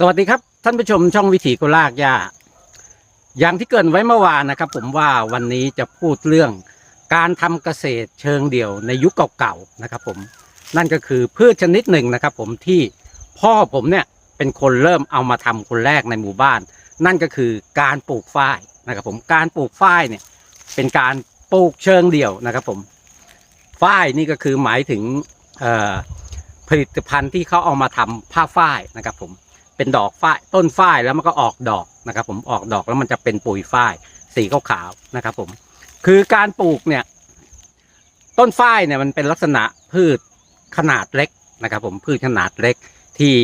สวัสดีครับ ท่านผู้ชมช่องวิถีกุลากยาอย่างที่เกินไว้เมื่อวานนะครับ ผมว่าวันนี้จะพูดเรื่องการทำเกษตรเชิงเดี่ยวในยุคเก่าๆนะครับ ผมนั่นก็คือพืชชนิดหนึ่งนะครับ ผมที่พ่อผมเนี่ยเป็นคนเริ่มเอามาทำคนแรกในหมู่บ้าน นั่นก็คือการปลูกฝ้ายนะครับ ผมการปลูกฝ้ายเนี่ยเป็นการปลูกเชิงเดี่ยวนะครับ ผมฝ้ายนี่ก็คือหมายถึงผลิตภัณฑ์ที่เขาเอามาทำผ้าฝ้ายนะครับ ผม เป็นดอกฝ้ายต้นฝ้ายแล้วมันก็ออกดอกนะครับ ผมออกดอกแล้วมันจะเป็นปุ๋ยฝ้ายสีขาวๆนะครับ ผม คือการปลูกเนี่ย ต้นฝ้ายเนี่ยมันเป็นลักษณะพืชขนาดเล็กนะครับ ผมพืชขนาดเล็กที่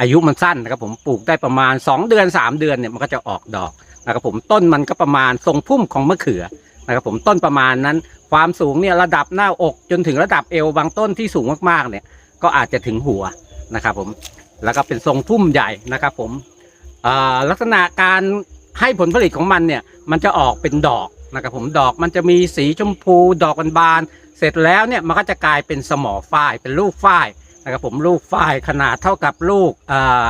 อายุมันสั้นนะครับ ผมปลูกได้ประมาณ 2 เดือน 3 เดือนเนี่ยมันก็จะออกดอกนะครับ ผมต้นมันก็ประมาณทรงพุ่มของมะเขือนะครับ ผมต้นประมาณนั้น ความสูงเนี่ยระดับหน้าอกจนถึงระดับเอวบางต้นที่สูงมากๆเนี่ย ก็อาจจะถึงหัวนะครับ ผม แล้วก็เป็นทรงพุ่มใหญ่นะครับผมอ่อลักษณะการให้ผลผลิตของมันเนี่ยมันจะออกเป็นดอกนะครับผมดอกมันจะมีสีชมพูดอกบานๆเสร็จแล้วเนี่ยมันก็จะกลายเป็นสมอฝ้ายเป็นลูกฝ้ายนะครับผมลูกฝ้ายขนาดเท่ากับลูกอ่อ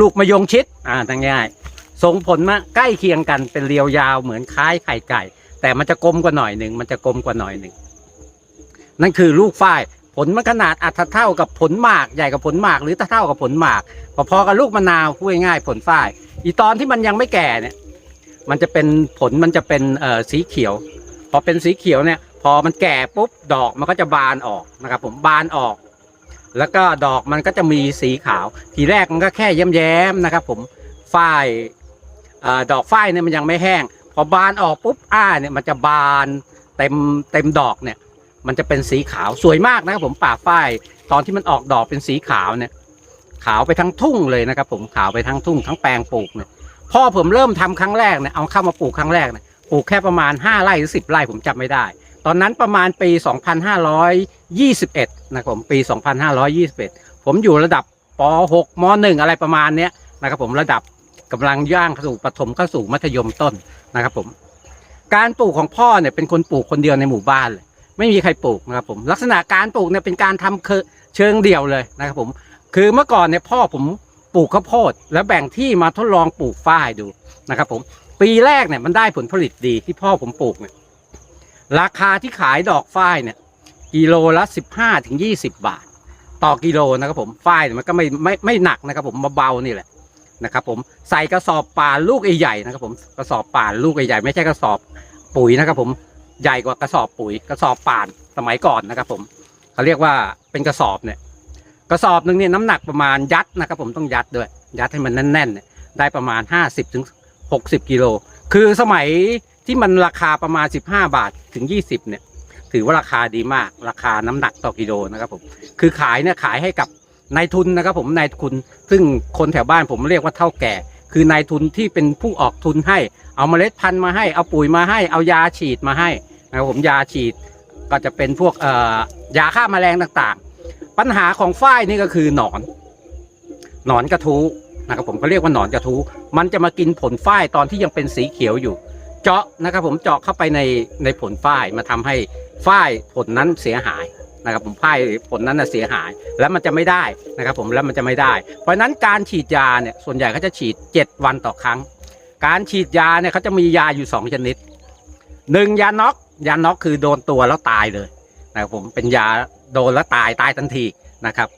ลูกมะยงชิดอ่าง่ายๆส่งผลมาใกล้เคียงกันเป็นเรียวยาวเหมือนคล้ายไข่ไก่ แต่มันจะกลมกว่าหน่อยหนึ่งมันจะกลมกว่าหน่อยหนึ่งนั่นคือลูกฝ้าย ผลมันขนาดอาจเท่ากับผลหมากใหญ่กับผลหมาก หรือเท่ากับผลหมาก พอๆกับลูกมะนาวพูดง่ายๆผลฝ้าย อีตอนที่มันยังไม่แก่เนี่ย มันจะเป็นผลมันจะเป็นเอ่อสีเขียว พอเป็นสีเขียวเนี่ย พอมันแก่ปุ๊บดอกมันก็จะบานออกนะครับ ผมบานออก แล้วก็ดอกมันก็จะมีสีขาว ทีแรกมันก็แค่แย้มๆนะครับ ผมฝ้ายดอกฝ้ายเนี่ยมันยังไม่แห้ง พอบานออกปุ๊บอ้าเนี่ยมันจะบานเต็มเต็มดอกเนี่ย มันจะเป็นสีขาวสวยมากนะครับผมป่าฝ้ายตอนที่มันออกดอกเป็นสีขาวเนี่ย ขาวไปทั้งทุ่งเลยนะครับ ผมขาวไปทั้งทุ่งทั้งแปลงปลูกเนี่ยพ่อผมเริ่มทำครั้งแรกเนี่ยเอาเข้ามาปลูกครั้งแรกเนี่ยปลูกแค่ประมาณ 5 ไร่หรือ 10 ไร่ผมจำไม่ได้ ตอนนั้นประมาณปี 2521 นะครับผมปี 2521 ผมอยู่ระดับป .6 ม .1 อะไรประมาณเนี้ยนะครับผมระดับกำลังย่างเข้าสู่ปฐมเข้าสู่มัธยมต้นนะครับผม การปลูกของพ่อเนี่ยเป็นคนปลูกคนเดียวในหมู่บ้านเลย ไม่มีใครปลูกนะครับผมลักษณะการปลูกเนี่ยเป็นการทำเคเชิงเดี่ยวเลยนะครับผมคือเมื่อก่อนเนี่ยพ่อผมปลูกข้าวโพด แล้วแบ่งที่มาทดลองปลูกฝ้ายดูนะครับผมปีแรกเนี่ยมันได้ผลผลิตดีที่พ่อผมปลูกเนี่ยราคาที่ขายดอกฝ้ายเนี่ยกิโลละสิบห้าถึงยี่สิบบาท ต่อกิโลนะครับผมฝ้ายเนี่ยมันก็ไม่ไม่ไม่หนักนะครับผมมาเบานี่แหละนะครับผมใส่กระสอบป่านลูกใหญ่ๆนะครับผมกระสอบป่านลูกใหญ่ๆไม่ใช่กระสอบปุ๋ยนะครับผม ใหญ่กว่ากระสอบปุ๋ย กระสอบป่านสมัยก่อนนะครับผมเขาเรียกว่าเป็นกระสอบเนี่ย กระสอบหนึ่งเนี่ยน้ำหนักประมาณยัดนะครับผมต้องยัดด้วย ยัดให้มันแน่นๆเนี่ยได้ประมาณ 50ถึง60กิโลคือสมัยที่มันราคาประมาณ 15 บาทถึง 20เนี่ยถือว่าราคาดีมากราคาน้ำหนักต่อกิโลนะครับผมคือขายเนี่ยขายให้กับนายทุนนะครับผมนายทุน ซึ่งคนแถวบ้านผมเรียกว่าเท่าแก่ คือนายทุนที่เป็นผู้ออกทุนให้ เอาเมล็ดพันธุ์มาให้เอาปุ๋ยมาให้เอายาฉีดมาให้นะครับผมยาฉีดก็จะเป็นพวกยาฆ่าแมลงต่างๆ ปัญหาของฝ้ายนี่ก็คือหนอน หนอนกระทู้นะครับผมก็เรียกว่าหนอนกระทู้มันจะมากินผลฝ้ายตอนที่ยังเป็นสีเขียวอยู่ เจาะนะครับผมเจาะเข้าไปในในผลฝ้ายมาทำให้ฝ้ายผลนั้นเสียหาย นะครับผมฝ้ายผลนั้นนะเสียหาย แล้วมันจะไม่ได้นะครับผมแล้วมันจะไม่ได้ เพราะฉะนั้นการฉีดยาเนี่ยส่วนใหญ่เขาจะฉีด 7 วันต่อครั้ง การฉีดยาเนี่ยเขาจะมียาอยู่สองชนิดหนึ่งยาน็อกยาน็อกคือโดนตัวแล้วตายเลยนะครับผมเป็นยาโดนแล้วตายตายทันทีนะครับ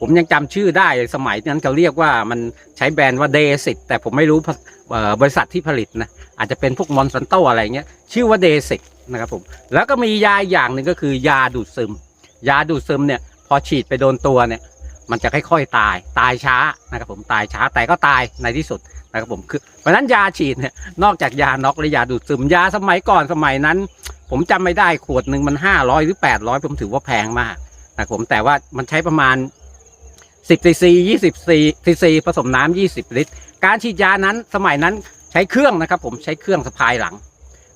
ผมยังจำชื่อได้สมัยนั้นเขาเรียกว่ามันใช้แบรนด์ว่าเดซิตแต่ผมไม่รู้บริษัทที่ผลิตนะอาจจะเป็นพวกมอนสันโตอะไรเงี้ยชื่อว่าเดซิตนะครับผมแล้วก็มียาอย่างหนึ่งก็คือยาดูดซึม ยาดูดซึมเนี่ยพอฉีดไปโดนตัวเนี่ยมันจะค่อยๆตายตายช้านะครับผมตายช้าแต่ก็ตายในที่สุดนะครับผมคือเพราะนั้นยาฉีดเนี่ยนอกจากยาน็อกและยาดูดซึมยาสมัยก่อนสมัยนั้น ผมจำไม่ได้ขวดหนึ่งมันห้าร้อยหรือแปดร้อยผมถือว่าแพงมากนะครับผมแต่ว่ามันใช้ประมาณสิบซีซียี่สิบซีซีผสมน้ำยี่สิบลิตร การฉีดยานั้นสมัยนั้นใช้เครื่องนะครับผมใช้เครื่องสะพายหลัง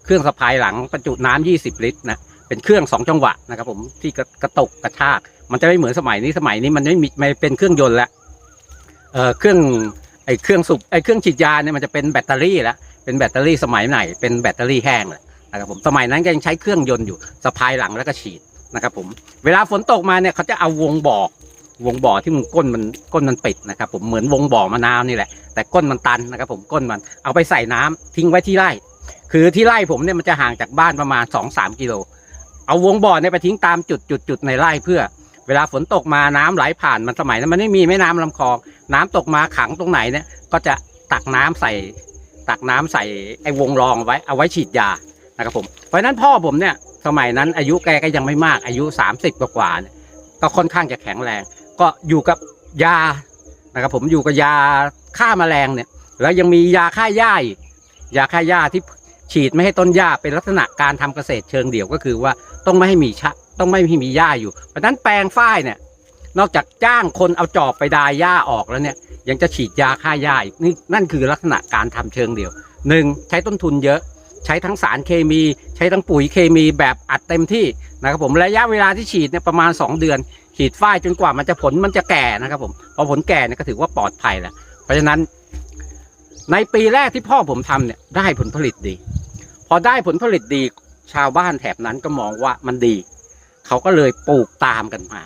เครื่องสะพายหลังบรรจุน้ำยี่สิบลิตรนะ เป็นเครื่องสองจังหวะนะครับ ผมที่กระกระตกกระชากมันจะไม่เหมือนสมัยนี้สมัยนี้มันไม่มีไม่เป็นเครื่องยนต์แล้วเอ่อเครื่องไอ้เครื่องสูบไอ้เครื่องฉีดยาเนี่ยมันจะเป็นแบตเตอรี่แล้วเป็นแบตเตอรี่สมัยไหน เป็นแบตเตอรี่แห้งแหละนะครับผมสมัยนั้นก็ยังใช้เครื่องยนต์อยู่สะพายหลังแล้วก็ฉีดนะครับผมเวลาฝนตกมาเนี่ยเขาจะเอาวงบอกวงบ่อที่มันก้นมันก้นมันปิดนะครับผมเหมือนวงบ่อมะนาวนี่แหละ แต่ก้นมันตันนะครับผมก้นมันเอาไปใส่น้ำทิ้งไว้ที่ไร่ คือที่ไร่ผมเนี่ยมันจะห่างจากบ้านประมาณสองสามกิโล เอาวงบ่อเนี่ยไปทิ้งตามจุดจุดจุดในไร่เพื่อ เวลาฝนตกมาน้ำไหลผ่านมันสมัยนั้นมันไม่มีแม่น้ำลำคลอง น้ำตกมาขังตรงไหนเนี่ยก็จะตักน้ำใส่ ตักน้ำใส่ไอ้วงรองไว้เอาไว้ฉีดยานะครับผมเพราะนั้นพ่อผมเนี่ยสมัยนั้นอายุแกก็ยังไม่มากอายุ 30 กว่ากว่าเนี่ยก็ค่อนข้างจะแข็งแรง ก็อยู่กับยานะครับผมอยู่กับยาฆ่าแมลงเนี่ยแล้วยังมียาฆ่าหญ้าอีกยาฆ่าหญ้าที่ ฉีดไม่ให้ต้นหญ้าเป็นลักษณะการทำเกษตรเชิงเดี่ยวก็คือว่าต้องไม่ให้มีชะต้องไม่ให้มีหญ้าอยู่ เพราะนั้นแปลงฝ้ายเนี่ยนอกจากจ้างคนเอาจอบไปดายหญ้าออกแล้วเนี่ยยังจะฉีดยาฆ่าหญ้าอีกนี่นั่นคือลักษณะการทำเชิงเดี่ยวหนึ่งใช้ต้นทุนเยอะ ใช้ทั้งสารเคมี ใช้ทั้งปุ๋ยเคมีแบบอัดเต็มที่นะครับผมระยะเวลาที่ฉีดเนี่ยประมาณ 2 เดือน ฉีดฝ้ายจนกว่ามันจะผลมันจะแก่นะครับผมพอผลแก่เนี่ยก็ถือว่าปลอดภัยแล้วเพราะฉะนั้นในปีแรกที่พ่อผมทำเนี่ยได้ผลผลิตดี พอได้ผลผลิตดีชาวบ้านแถบนั้นก็มองว่ามันดี เขาก็เลยปลูกตามกันมา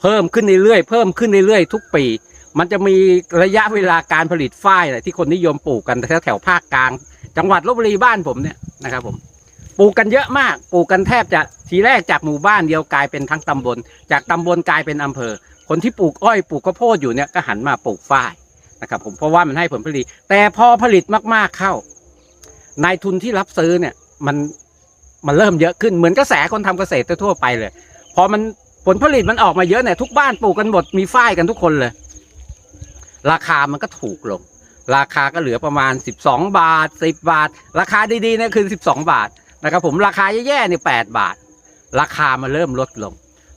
เพิ่มขึ้นเรื่อยๆเพิ่มขึ้นเรื่อยๆทุกปี มันจะมีระยะเวลาการผลิตฝ้ายเนี่ยที่คนนิยมปลูกกันแถวแถวๆภาคกลาง จังหวัดลบบุรีบ้านผมเนี่ยนะครับผมปลูกกันเยอะมากปลูกกันแทบจะทีแรกจากหมู่บ้านเดียวกลายเป็นทั้งตำบล จากตำบลกลายเป็นอำเภอ คนที่ปลูกอ้อยปลูกข้าวโพดอยู่เนี่ยก็หันมาปลูกฝ้ายนะครับผมเพราะว่ามันให้ผลผลิต แต่พอผลิตมากๆเข้า นายทุนที่รับซื้อเนี่ย มันมันเริ่มเยอะขึ้นเหมือนกระแสคนทำเกษตรทั่วไปเลยพอมันผลผลิตมันออกมาเยอะเนี่ยทุกบ้านปลูกกันหมดมีฝ้ายกันทุกคนเลย ราคามันก็ถูกลง ราคาก็เหลือประมาณ 12 บาท 10 บาท ราคาดีๆเนี่ยคือ 12 บาทนะครับผมราคาแย่ๆเนี่ย8บาท ราคามันเริ่มลดลง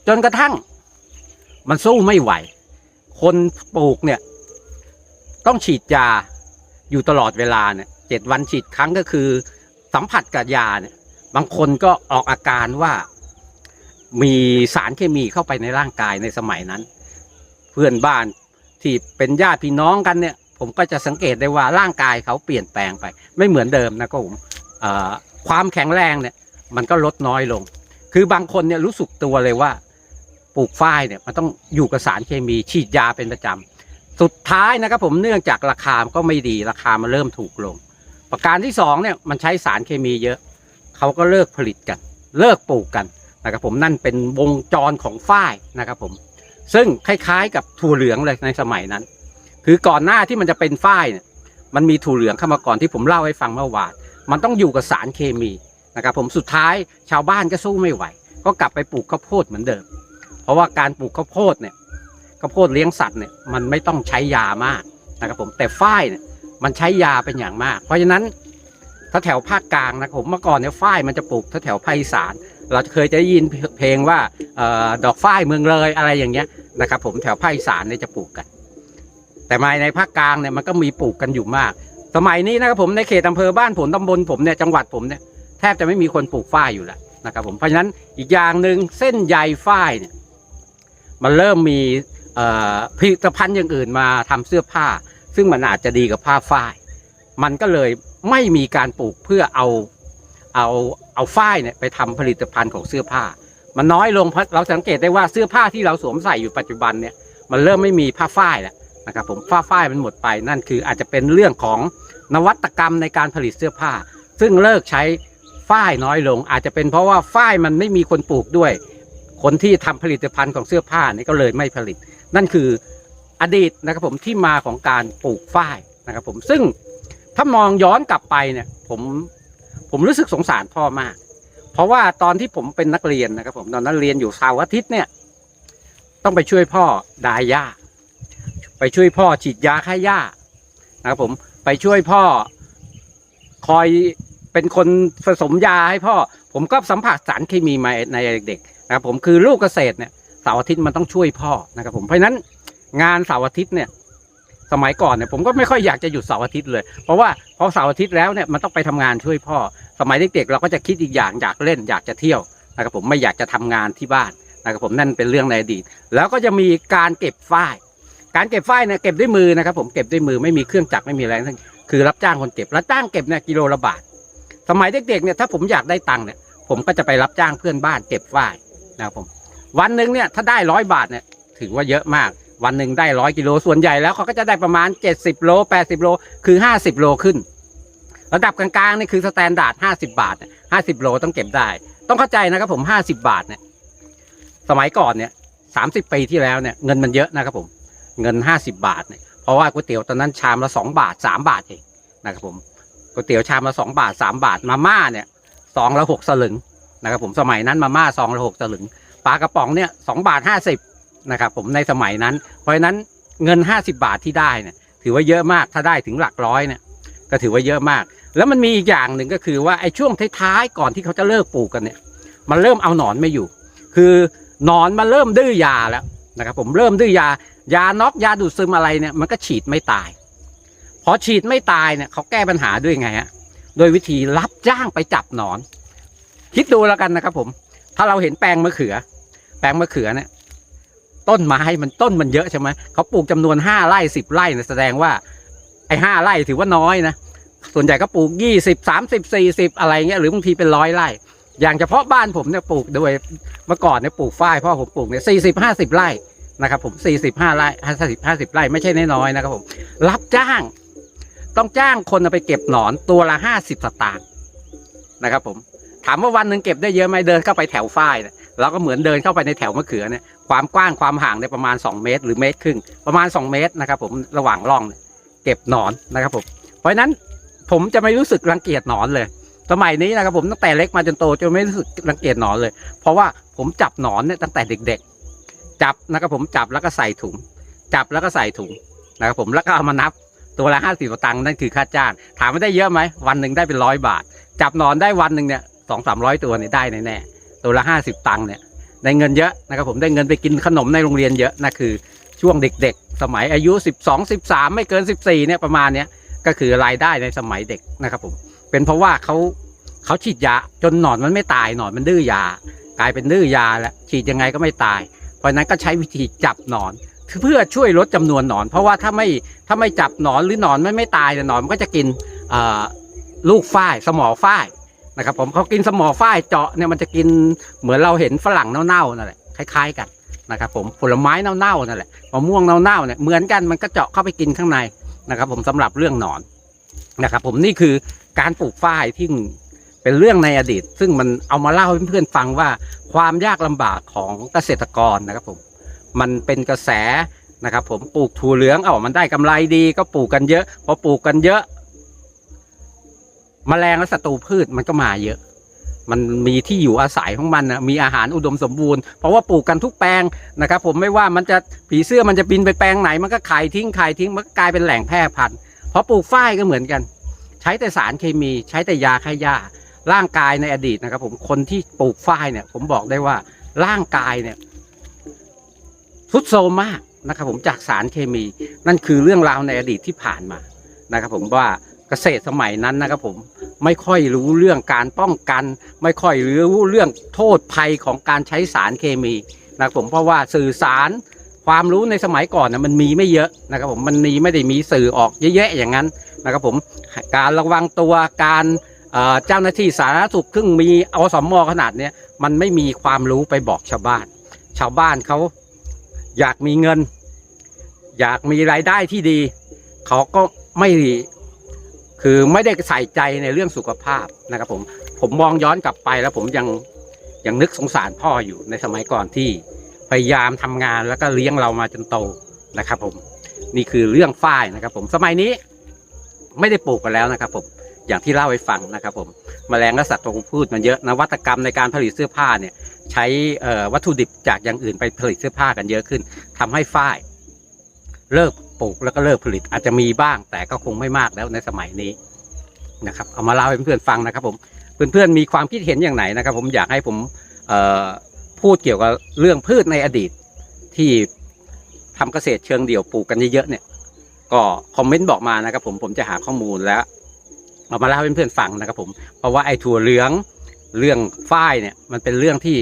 จนกระทั่งมันสู้ไม่ไหว คนปลูกเนี่ย ต้องฉีดยาอยู่ตลอดเวลาเนี่ย จ็ดวันฉีดครั้งก็คือ สัมผัสกับยาเนี่ยบางคนก็ออกอาการว่ามีสารเคมีเข้าไปในร่างกายในสมัยนั้น เพื่อนบ้านที่เป็นญาติพี่น้องกันเนี่ย ผมก็จะสังเกตได้ว่าร่างกายเขาเปลี่ยนแปลงไป ไม่เหมือนเดิมนะก็ผมความแข็งแรงเนี่ยมันก็ลดน้อยลง คือบางคนเนี่ยรู้สึกตัวเลยว่าปลูกฝ้ายเนี่ยมันต้องอยู่กับสารเคมีฉีดยาเป็นประจำสุดท้ายนะครับผมเนื่องจากราคาก็ไม่ดีราคามันเริ่มถูกลง ประการที่สองเนี่ยมันใช้สารเคมีเยอะ เขาก็เลิกผลิตกัน เลิกปลูกกันนะครับผมนั่นเป็นวงจรของฝ้ายนะครับผมซึ่งคล้ายๆ กับถั่วเหลืองเลยในสมัยนั้น คือก่อนหน้าที่มันจะเป็นฝ้ายเนี่ยมันมีถั่วเหลืองเข้ามาก่อนที่ผมเล่าให้ฟังเมื่อวานมันต้องอยู่กับสารเคมีนะครับผมสุดท้ายชาวบ้านก็สู้ไม่ไหว ก็กลับไปปลูกข้าวโพดเหมือนเดิม เพราะว่าการปลูกข้าวโพดเนี่ยข้าวโพดเลี้ยงสัตว์เนี่ยมันไม่ต้องใช้ยามากนะครับผมแต่ฝ้ายเนี่ย มันใช้ยาเป็นอย่างมาก เพราะฉะนั้นถ้าแถวภาคกลางนะผมเมื่อก่อนเนี่ยฝ้ายมันจะปลูกถ้าแถวภาคอีสาน เราเคยจะได้ยินเพลงว่าออดอกฝ้ายเมืองเลยอะไรอย่างเงี้ยนะครับ ผมแถวภาคอีสานเนี่ยจะปลูกกัน แต่มาในภาคกลางเนี่ยมันก็มีปลูกกันอยู่มาก สมัยนี้นะครับผมในเขตอำเภอบ้านผลตำบลผมเนี่ยจังหวัดผมเนี่ยแทบจะไม่มีคนปลูกฝ้ายอยู่แล้วนะครับผมเพราะฉะนั้นอีกอย่างหนึ่งเส้นใยฝ้ายเนี่ยมันเริ่มมีผลิตภัณฑ์อย่างอื่นมาทำเสื้อผ้า ซึ่งมันอาจจะดีกับผ้าฝ้าย มันก็เลยไม่มีการปลูกเพื่อเอาเอาเอาฝ้ายเนี่ยไปทำผลิตภัณฑ์ของเสื้อผ้า มันน้อยลงเพราะเราสังเกตได้ว่าเสื้อผ้าที่เราสวมใส่อยู่ปัจจุบันเนี่ยมันเริ่มไม่มีผ้าฝ้ายแล้วนะครับผมผ้าฝ้ายมันหมดไปนั่นคืออาจจะเป็นเรื่องของนวัตกรรมในการผลิตเสื้อผ้า ซึ่งเลิกใช้ฝ้ายน้อยลง อาจจะเป็นเพราะว่าฝ้ายมันไม่มีคนปลูกด้วย คนที่ทำผลิตภัณฑ์ของเสื้อผ้านี่ก็เลยไม่ผลิต นั่นคือ อดีตนะครับผมที่มาของการปลูกฝ้ายนะครับผมซึ่งถ้ามองย้อนกลับไปเนี่ยผมผมรู้สึกสงสารพ่อมาก เพราะว่าตอนที่ผมเป็นนักเรียนนะครับผมตอนนั้นเรียนอยู่เสาร์อาทิตย์เนี่ยต้องไปช่วยพ่อดายหญ้า ไปช่วยพ่อฉีดยาฆ่าหญ้านะครับผมไปช่วยพ่อคอยเป็นคนผสมยาให้พ่อ ผมก็สัมผัสสารเคมีมาในเด็กๆนะครับผมคือลูกเกษตรเนี่ยเสาร์อาทิตย์มันต้องช่วยพ่อนะครับผมเพราะฉะนั้น งานเสาร์อาทิตย์เนี่ย สมัยก่อนเนี่ยผมก็ไม่ค่อยอยากจะหยุดเสาร์อาทิตย์เลย เพราะว่าพอเสาร์อาทิตย์แล้วเนี่ยมันต้องไปทำงานช่วยพ่อ สมัยเด็กๆเราก็จะคิดอีกอย่างอยากเล่นอยากจะเที่ยวนะครับผมไม่อยากจะทำงานที่บ้านนะครับผมนั่นเป็นเรื่องในอดีต แล้วก็จะมีการเก็บฝ้าย การเก็บฝ้ายเนี่ยเก็บด้วยมือนะครับผมเก็บด้วยมือไม่มีเครื่องจักรไม่มีอะไรทั้งคือรับจ้างคนเก็บรับจ้างเก็บเนี่ยกิโลละบาท สมัยเด็กๆเนี่ยถ้าผมอยากได้ตังค์เนี่ยผมก็จะไปรับจ้างเพื่อนบ้านเก็บฝ้ายนะครับผม วันหนึ่งเนี่ยถ้าได้ร้อยบาทเนี่ยถือว่าเยอะมาก วันหนึ่งได้ร้อยกิโลส่วนใหญ่แล้วเขาก็จะได้ประมาณ 70 โล 80 โล คือ 50 โลขึ้น ระดับกลางๆนี่คือสแตนดาร์ด50 บาทห้าสิบโลต้องเก็บได้ ต้องเข้าใจนะครับผม 50 บาทเนี่ยสมัยก่อนเนี่ยสามสิบปีที่แล้วเนี่ยเงินมันเยอะนะครับผมเงิน 50 บาทเนี่ยเพราะว่าก๋วยเตี๋ยวตอนนั้นชามละ 2 บาท 3 บาทเองนะครับผมก๋วยเตี๋ยวชามละ 2 บาท 3 บาทมาม่าเนี่ยซองละหกสลึงนะครับผมสมัยนั้นมาม่าซองละหกสลึงปลากระป๋องเนี่ยสองบาทห้าสิบ นะครับผมในสมัยนั้น เพราะฉะนั้นเงิน 50 บาทที่ได้เนี่ยถือว่าเยอะมากถ้าได้ถึงหลักร้อยเนี่ยก็ถือว่าเยอะมาก แล้วมันมีอีกอย่างหนึ่งก็คือว่าไอ้ช่วงท้ายๆก่อนที่เขาจะเลิกปลูกกันเนี่ย มันเริ่มเอาหนอนไม่อยู่ คือหนอนมันเริ่มดื้อยาแล้วนะครับผมเริ่มดื้อยายาน็อกยาดูดซึมอะไรเนี่ยมันก็ฉีดไม่ตาย พอฉีดไม่ตายเนี่ยเขาแก้ปัญหาด้วยไงฮะโดยวิธีรับจ้างไปจับหนอน คิดดูแล้วกันนะครับผม ถ้าเราเห็นแปลงมะเขือ แปลงมะเขือเนี่ย ต้นไม้มันต้นมันเยอะใช่ไหมเขาปลูกจำนวนห้าไร่สิบไร่เนี่ยแสดงว่า ไอ้ห้าไร่ถือว่าน้อยนะส่วนใหญ่ก็ปลูกยี่สิบสามสิบสี่สิบอะไรเงี้ยหรือบางทีเป็นร้อยไร่ อย่างเฉพาะบ้านผมเนี่ยปลูกโดยเมื่อก่อนเนี่ยปลูกฝ้ายพ่อผมปลูกเนี่ยสี่สิบห้าสิบไร่นะครับผมสี่สิบห้าไร่ห้าสิบห้าสิบไร่ไม่ใช่น้อยๆนะครับผม รับจ้าง ต้องจ้างคนไปเก็บหนอนตัวละห้าสิบสตางค์นะครับผมถามว่าวันหนึ่งเก็บได้เยอะไหมเดินเข้าไปแถวฝ้ายเนี่ย เราก็เหมือนเดินเข้าไปในแถวมะเขือเนี่ยความกว้างความห่างเนี่ยประมาณ 2 เมตร หรือเมตรครึ่งประมาณ 2 เมตรนะครับผมระหว่างร่องเก็บหนอนนะครับผมเพราะฉะนั้นผมจะไม่รู้สึกรังเกียจหนอนเลย สมัยนี้นะครับผมตั้งแต่เล็กมาจนโตจะไม่รู้สึกรังเกียจหนอนเลย เพราะว่าผมจับหนอนเนี่ยตั้งแต่เด็ก ๆ จับนะครับผมจับแล้วก็ใส่ถุง จับแล้วก็ใส่ถุงนะครับผมแล้วก็เอามานับตัวละห้าสิบตังค์นั่นคือค่าจ้าง ถามว่าได้เยอะไหมวันหนึ่งได้เป็นร้อยบาท จับหนอนได้วันหนึ่งเนี่ยสองสามร้อยตัวเนี่ยได้แน่ๆ ตัวละห้าสิบตังค์เนี่ยได้เงินเยอะนะครับผมได้เงินไปกินขนมในโรงเรียนเยอะนะคือช่วงเด็กๆ สมัยอายุสิบสองสิบสามไม่เกินสิบสี่เนี่ยประมาณเนี้ยก็คือรายได้ในสมัยเด็กนะครับผมเป็นเพราะว่าเขาเขาฉีดยาจนหนอนมันไม่ตายหนอนมันดื้อยากลายเป็นดื้อยาแล้วฉีดยังไงก็ไม่ตาย เพราะนั้นก็ใช้วิธีจับหนอนเพื่อช่วยลดจำนวนหนอน เพราะว่าถ้าไม่ถ้าไม่จับหนอนหรือหนอนไม่ไม่ตายเนี่ยหนอนมันก็จะกินลูกฝ้ายสมอฝ้าย นะครับผมเขากินสมอฝ้ายเจาะเนี่ยมันจะกินเหมือนเราเห็นฝรั่งเน่าๆนั่นแหละคล้ายๆกันนะครับผมผลไม้เน่าๆนั่นแหละมะม่วงเน่าๆเนี่ยเหมือนกันมันก็เจาะเข้าไปกินข้างในนะครับ ผมสำหรับเรื่องหนอนนะครับ ผมนี่คือการปลูกฝ้ายที่เป็นเรื่องในอดีต ซึ่งมันเอามาเล่าให้เพื่อนๆฟังว่าความยากลำบากของเกษตรกรนะครับผมมันเป็นกระแสนะครับผมปลูกถั่วเหลืองเอามันได้กำไรดีก็ปลูกกันเยอะพอปลูกกันเยอะ แมลงและศัตรูพืชมันก็มาเยอะ มันมีที่อยู่อาศัยของมันนะมีอาหารอุดมสมบูรณ์ เพราะว่าปลูกกันทุกแปลงนะครับ ผมไม่ว่ามันจะผีเสื้อมันจะบินไปแปลงไหน มันก็ขายทิ้งขายทิ้งมันก็กลายเป็นแหล่งแพร่พันธุ์เพราะปลูกฝ้ายก็เหมือนกัน ใช้แต่สารเคมี ใช้แต่ยาฆ่าหญ้าร่างกายในอดีตนะครับ ผมคนที่ปลูกฝ้ายเนี่ย ผมบอกได้ว่าร่างกายเนี่ยทุดโซมมากนะครับ ผมจากสารเคมี นั่นคือเรื่องราวในอดีตที่ผ่านมานะครับ ผมว่า เกษตรสมัยนั้นนะครับผมไม่ค่อยรู้เรื่องการป้องกัน ไม่ค่อยรู้เรื่องโทษภัยของการใช้สารเคมีนะครับผมเพราะว่าสื่อสารความรู้ในสมัยก่อนนะมันมีไม่เยอะนะครับผมมันมีไม่ได้มีสื่อออกเยอะแยะอย่างนั้นนะครับผมการระวังตัวการเจ้าหน้าที่สาธารณสุขซึ่งมีอสมขนาดนี้มันไม่มีความรู้ไปบอกชาวบ้าน ชาวบ้านเขาอยากมีเงิน อยากมีรายได้ที่ดี เขาก็ไม่ คือไม่ได้ใส่ใจในเรื่องสุขภาพนะครับผมผมมองย้อนกลับไปแล้วผมยังยังนึกสงสารพ่ออยู่ในสมัยก่อนที่พยายามทำงานแล้วก็เลี้ยงเรามาจนโตนะครับ ผมนี่คือเรื่องฝ้ายนะครับ ผมสมัยนี้ไม่ได้ปลูกกันแล้วนะครับ ผมอย่างที่เล่าให้ฟังนะครับ ผมแมลงและสัตว์ตรงพืชมันเยอะนวัตกรรมในการผลิตเสื้อผ้าเนี่ยใช้วัตถุดิบจากอย่างอื่นไปผลิตเสื้อผ้ากันเยอะขึ้นทำให้ฝ้าย เลิก ปลูกแล้วก็เลิกผลิตอาจจะมีบ้าง แต่ก็คงไม่มากแล้วในสมัยนี้นะครับ เอามาเล่าให้เพื่อนๆฟังนะครับ ผมเพื่อนๆมีความคิดเห็นอย่างไหนนะครับ ผมอยากให้ผมพูดเกี่ยวกับเรื่องพืชในอดีตที่ทำเกษตรเชิงเดี่ยวปลูกกันเยอะๆเนี่ย ก็คอมเมนต์บอกมานะครับ ผมผมจะหาข้อมูลแล้วเอามาเล่าให้เพื่อนๆฟังนะครับ ผมเพราะว่าไอ้ถั่วเหลืองเรื่องฝ้ายเนี่ยมันเป็นเรื่องที่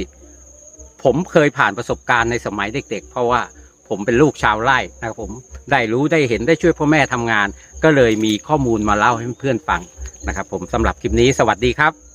ผมเคยผ่านประสบการณ์ในสมัยเด็ก ๆ เพราะว่า ผมเป็นลูกชาวไร่นะครับผมได้รู้ได้เห็นได้ช่วยพ่อแม่ทำงาน ก็เลยมีข้อมูลมาเล่าให้เพื่อนฟังนะครับ ผมสำหรับคลิปนี้สวัสดีครับ